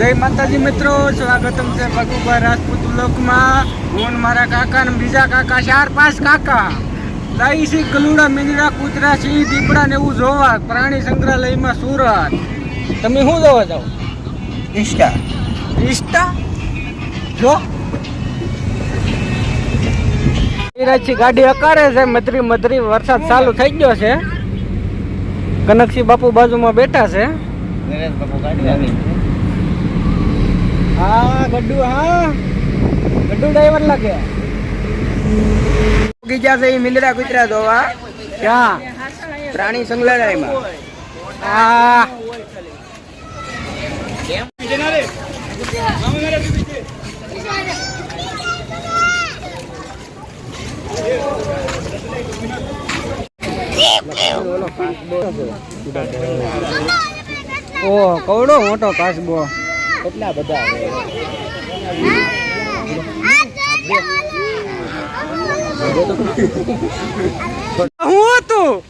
જય માતાજી મિત્રો સ્વાગતમ છે ભગુભાઈ રાજપૂત લોકમાં. હું મારા કાકા ને બીજા કાકા ચાર પાંચ કાકા. લાઈ છે ગલુડા મીંદડા કૂતરા સિંહ દીપડા ને એવું જોવા પ્રાણી સંગ્રહાલયમાં સુરત. તમે શું જોવા જાઓ? ઇન્સ્ટા ઇન્સ્ટા જો. છે ગાડી અકારે છે મધરી મધરી વરસાદ ચાલુ થઈ ગયો છે. કનકસિંહ બાપુ બાજુમાં બેઠા છે. બાપુ ગાડી આવી હા ગડ્ડુ હા. ગડ્ડુ ડ્રાઈવર લાગે. છે ઈ મિંદરા કૂતરા ધોવા. ક્યાં? પ્રાણી સંગ્રહાલયમાં આ ઓહ કવડો મોટો કાચબો કેટલા બધા? હું હતું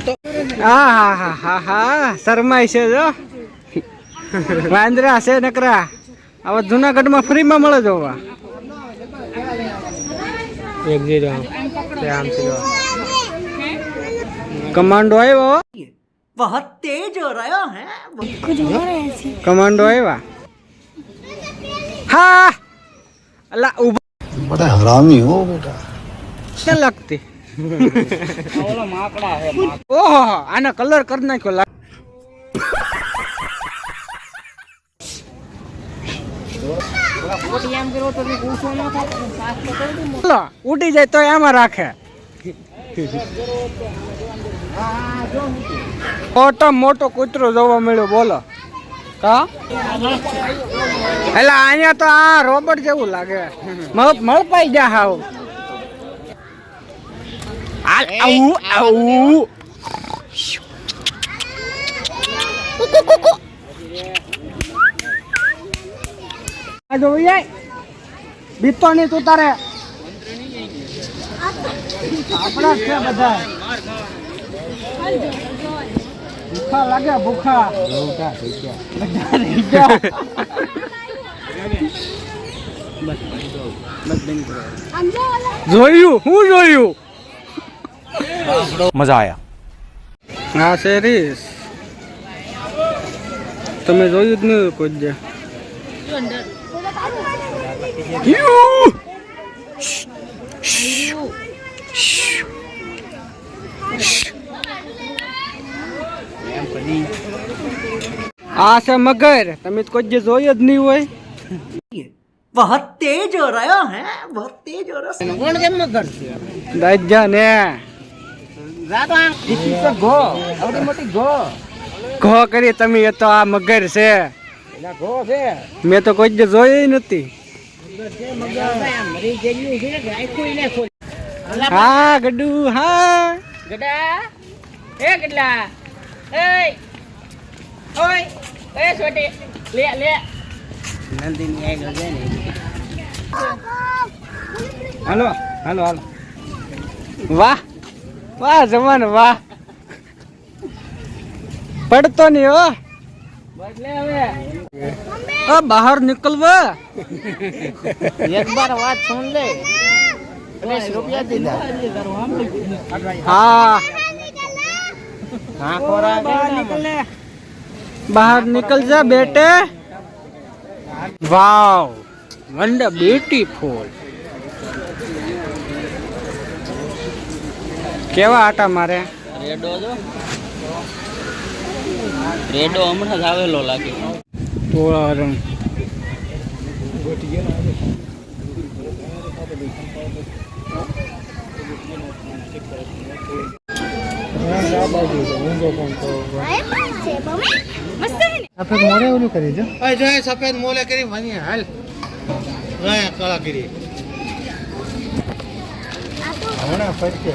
તો હા હા હા હા હા શરમાય છે જો. વાંદરા છે નકરા. આવા જુનાગઢમાં ફ્રીમાં મળે જોવા. એક જીરો આમ છે કમાન્ડો આવ્યો बहुत तेज हो रहा है કમાન્ડો આવ્યા હા અલા ઉભા बड़ा हरामी हो बेटा ક્યાં લાગતી ઓહો આનો કલર કરી નાખ્યો લાગ લો, ઉડી જાય તો એમાં રાખે. મોટો મોટો કૂતરો જોવા મળ્યો, બોલો. કા? એટલે અહીંયા તો આ રોબોટ જેવું લાગે. મળ મળપાઈ જા હાવ. આવું આવું. જોઈએ બીતો નહીં છે બધા ભૂખા લાગે ભૂખા. જોયું હું જોયું? મજા આયા. હા શેરીશ તમે જોયું જ નહીં કોઈ જ આ છે મગર તમે તો કોઈ દે જોયું જ નહીં હોય बहुत तेज हो रहा है बहुत तेज हो रहा है કોણ કેમ ન કરશે દાજા ને જાતો આ ઈસી તો ગો આવડી મોટી ગો ઘો કરી તમે એ તો આ મગર છે એલા ગો છે મેં તો કોઈ દે જોઈ નથી. હા ગડુ હા. ગડા. એ ગડલા. એ ઓય. એ છોટી. લે લે. નંદિની આઈ જાય ને. હાલો હાલો હાલો. વાહ વાહ જવાન વાહ. પડતો નહીં હો. બદલે હવે આ બહાર નીકળવા એક બાર વાત સુન લે ત્રીસ રૂપિયા દીધા હા હા ખોરા બહાર નીકળ જા બેટે વાવ વંડર બ્યુટીફુલ કેવા આટા મારે રેડો જો રેડો હમણાં જ આવેલો લાગે. તોળા રંગ સફેદ મોલે કરી ભણી હાલ. કળા કરી હમણાં ફરશે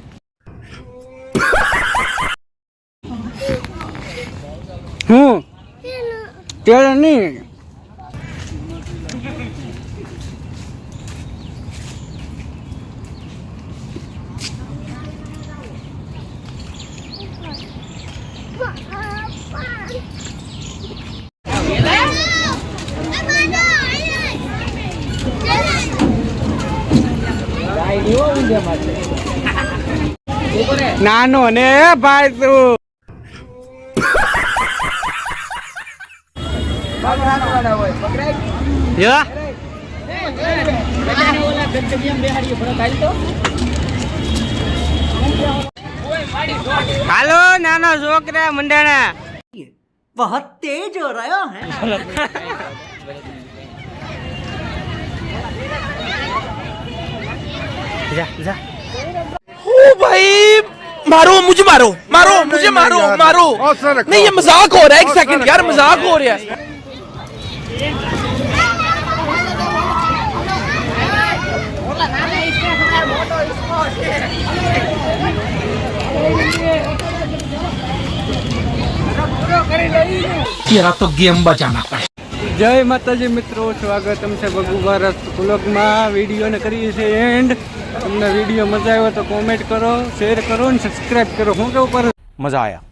હું? તેલ નહીં. નાનો ને ભાઈ તું. હાલો નાનો છોકરા મંડાણા बहुत तेज हो रहा है જા જા ओ भाई मारो मुझे मारो मारो मुझे मारो मारो नहीं ये मजाक हो रहा है एक सेकंड यार मजाक हो रहा है જય માતાજી મિત્રો સ્વાગત છે બગુ ભારત કુલકમાં વિડીયોને કરીએ છીએ એન્ડ તમને વીડિયો મજા આવ્યો તો કોમેન્ટ કરો શેર કરો ને સબસ્ક્રાઈબ કરો. હું કેવું પર મજા આવ્યા